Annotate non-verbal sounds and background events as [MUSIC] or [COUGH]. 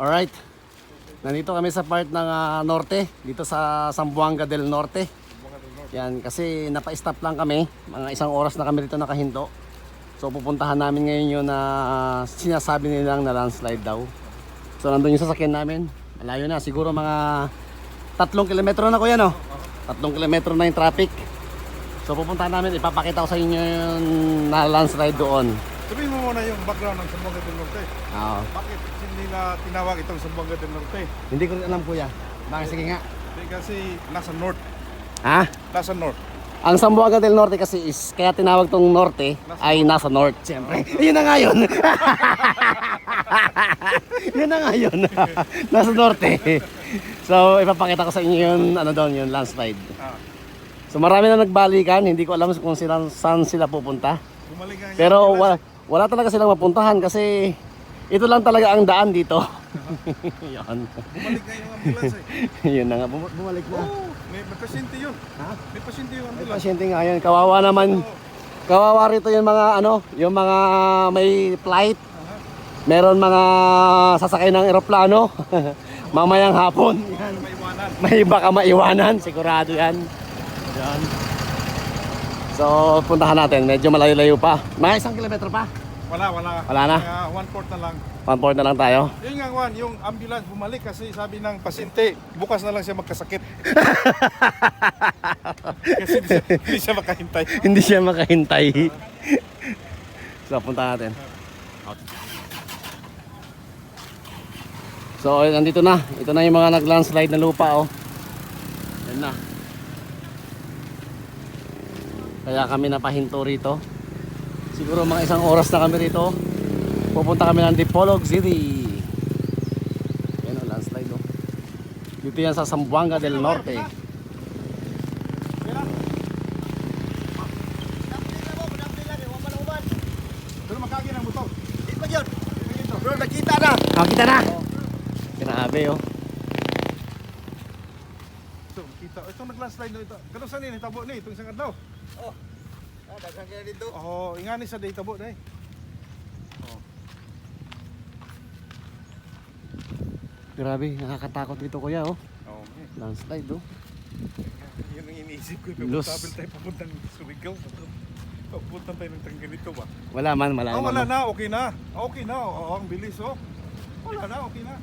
Alright. Nandito kami sa part ng ah, norte, dito sa Zamboanga del Norte. Yan, kasi napa-stop lang kami. Mga isang oras na kami dito nakahinto. So pupuntahan namin ngayon yun na ah, sinasabi nilang na landslide daw. So nandun yung sasakyan namin. Malayo na, siguro mga tatlong kilometro na kuya no? Tatlong kilometro na yung traffic. So pupuntahan namin, ipapakita ko sa inyo yung na landslide doon. Muna yung background ng Sambuanga del Norte. Ah, Bakit hindi na tinawag itong Sambuanga del Norte? hindi ko rin alam kuya. Bakit sige nga? Hindi kasi nasa north. Ha? Nasa north. Ang Zamboanga del Norte kasi is, kaya tinawag tong Norte ay nasa North, siyempre. [LAUGHS] Yun na nga yun. [LAUGHS] yun na nga yun. [LAUGHS] nasa Norte. so, ipapakita ko sa inyo yun, ano doon, yun, landslide. Ah, So, marami na nagbalikan, hindi ko alam kung sila, saan sila pupunta. Pero wala, wala talaga silang mapuntahan kasi ito lang talaga ang daan dito. [LAUGHS] yun. Bumalik nga yung ambulance eh. [LAUGHS] yun na nga, bum- bumalik na. Oo, may, may pasyente yun. Ha? May pasyente yung May ambulance. pasyente nga yun, kawawa naman. Kawawa rito yung mga ano, yung mga may flight. Meron mga sasakay ng eroplano. [LAUGHS] Mamayang hapon. Yan. May iwanan. May baka maiwanan, sigurado yan. Yan. So, puntahan natin. Medyo malayo-layo pa. Mga isang kilometro pa. Wala, wala. Wala na? Kaya one fourth na lang. One port na lang tayo. Yun nga, Juan, yung ambulance bumalik kasi sabi ng pasyente, bukas na lang siya magkasakit. [LAUGHS] kasi hindi siya, hindi siya makahintay. Hindi siya makahintay. so, punta natin. So, nandito na. Ito na yung mga nag-landslide na lupa, oh. Yan na. Kaya kami napahinto rito. Siguro mga isang oras na kami rito. Pupunta kami ng Dipolog City. Yan oh, landslide, oh. Dito yan sa Zamboanga del Norte. Pero makagi ng buto. Bro, nakita na. Ah, kita na! Grabe, oh. Ito, kita. Ito nag-landslide na ito. Ganun saan yun? Hitabo ni. Itong isang adlaw. Ah, daghang kaya dito. Oo, oh, ingani sa day tabo na eh. Grabe, nakakatakot dito kuya, oh. Oo, eh. Landslide, oh. Yun ang iniisip ko. Los. Travel tayo papuntang Surigao. Papunta tayo ng Tanggalito ba? Wala man, wala Oh, man. wala na. Okay na. Okay na. Oo, ang bilis oh. Wala na. Okay na.